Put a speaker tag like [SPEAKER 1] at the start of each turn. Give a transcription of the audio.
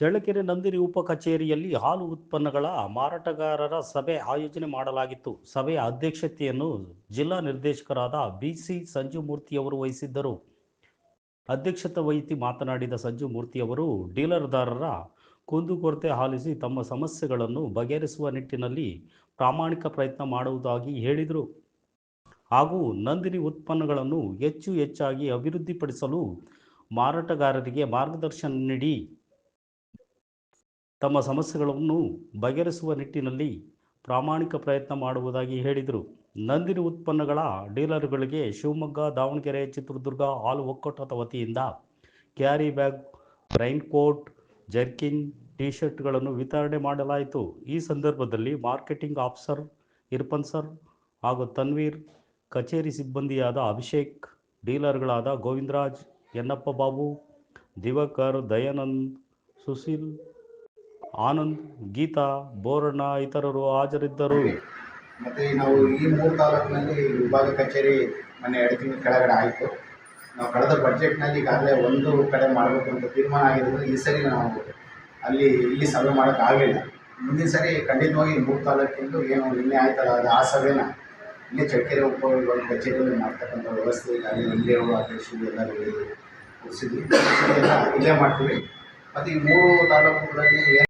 [SPEAKER 1] ಚಳ್ಳಕೆರೆ ನಂದಿನಿ ಉಪ ಕಚೇರಿಯಲ್ಲಿ ಹಾಲು ಉತ್ಪನ್ನಗಳ ಮಾರಾಟಗಾರರ ಸಭೆ ಆಯೋಜನೆ ಮಾಡಲಾಗಿತ್ತು. ಸಭೆಯ ಅಧ್ಯಕ್ಷತೆಯನ್ನು ಜಿಲ್ಲಾ ನಿರ್ದೇಶಕರಾದ ಬಿಸಿ ಸಂಜುಮೂರ್ತಿಯವರು ವಹಿಸಿದ್ದರು. ಅಧ್ಯಕ್ಷತೆ ವಹಿಸಿ ಮಾತನಾಡಿದ ಸಂಜುಮೂರ್ತಿಯವರು ಡೀಲರ್ದಾರರ ಕುಂದುಕೊರತೆ ಆಲಿಸಿ ತಮ್ಮ ಸಮಸ್ಯೆಗಳನ್ನು ಬಗೆಹರಿಸುವ ನಿಟ್ಟಿನಲ್ಲಿ ಪ್ರಾಮಾಣಿಕ ಪ್ರಯತ್ನ ಮಾಡುವುದಾಗಿ ಹೇಳಿದರು. ಹಾಗೂ ನಂದಿನಿ ಉತ್ಪನ್ನಗಳನ್ನು ಹೆಚ್ಚು ಹೆಚ್ಚಾಗಿ ಅಭಿವೃದ್ಧಿಪಡಿಸಲು ಮಾರಾಟಗಾರರಿಗೆ ಮಾರ್ಗದರ್ಶನ ನೀಡಿ ತಮ್ಮ ಸಮಸ್ಯೆಗಳನ್ನು ಬಗೆಹರಿಸುವ ನಿಟ್ಟಿನಲ್ಲಿ ಪ್ರಾಮಾಣಿಕ ಪ್ರಯತ್ನ ಮಾಡುವುದಾಗಿ ಹೇಳಿದರು. ನಂದಿನಿ ಉತ್ಪನ್ನಗಳ ಡೀಲರ್ಗಳಿಗೆ ಶಿವಮೊಗ್ಗ, ದಾವಣಗೆರೆ, ಚಿತ್ರದುರ್ಗ ಹಾಲು ಒಕ್ಕೂಟದ ವತಿಯಿಂದ carry bag rain coat jerkin T ಶರ್ಟ್ಗಳನ್ನು ವಿತರಣೆ ಮಾಡಲಾಯಿತು. ಈ ಸಂದರ್ಭದಲ್ಲಿ ಮಾರ್ಕೆಟಿಂಗ್ ಆಫೀಸರ್ ಇರ್ಪನ್ ಸರ್ ಹಾಗೂ ತನ್ವೀರ್, ಕಚೇರಿ ಸಿಬ್ಬಂದಿಯಾದ ಅಭಿಷೇಕ್, ಡೀಲರ್ಗಳಾದ ಗೋವಿಂದರಾಜ್ ಯನ್ನಪ್ಪ ಬಾಬು, ದಿವಾಕರ್, ದಯಾನಂದ್, ಸುಶೀಲ್ ಆನಂದ್, ಗೀತಾ, ಬೋರಣ್ಣ ಇತರರು ಹಾಜರಿದ್ದರು.
[SPEAKER 2] ಮತ್ತು ನಾವು ಈ ಮೂರು ತಾಲೂಕಿನಲ್ಲಿ ವಿಭಾಗ ಕಚೇರಿ ಮನೆ ಎರಡು ತಿಂಗಳ ಕೆಳಗಡೆ ಆಯಿತು. ನಾವು ಕಳೆದ ಬಜೆಟ್ನಲ್ಲಿ ಈಗಾಗಲೇ ಒಂದು ಕಡೆ ಮಾಡಬೇಕು ಅಂತ ತೀರ್ಮಾನ ಆಗಿರೋದ್ರಿಂದ ಈ ಸರಿ ನಾವು ಅಲ್ಲಿ ಇಲ್ಲಿ ಸಭೆ ಮಾಡೋಕ್ಕಾಗಲಿಲ್ಲ ಮುಂದಿನ ಸರಿ ಖಂಡಿತವಾಗಿ ಮೂರು ತಾಲೂಕಿಂದು ಏನು ನಿನ್ನೆ ಆಯ್ತಲ್ಲ, ಅದು ಆ ಸಭೆನ ಇಲ್ಲೇ ಉಪ ವಿಭಾಗ ಕಚೇರಿಯಲ್ಲಿ ಮಾಡ್ತಕ್ಕಂಥ ವ್ಯವಸ್ಥೆ ಅಲ್ಲಿ ಇಲ್ಲೇ ಅಧ್ಯಕ್ಷರು ಎಲ್ಲರೂ ಕೂರಿಸಿದ್ವಿ. ಇಲ್ಲೇ ಮಾಡ್ತೀವಿ. ಮತ್ತು ಈ ಮೂರು ತಾಲೂಕುಗಳಲ್ಲಿ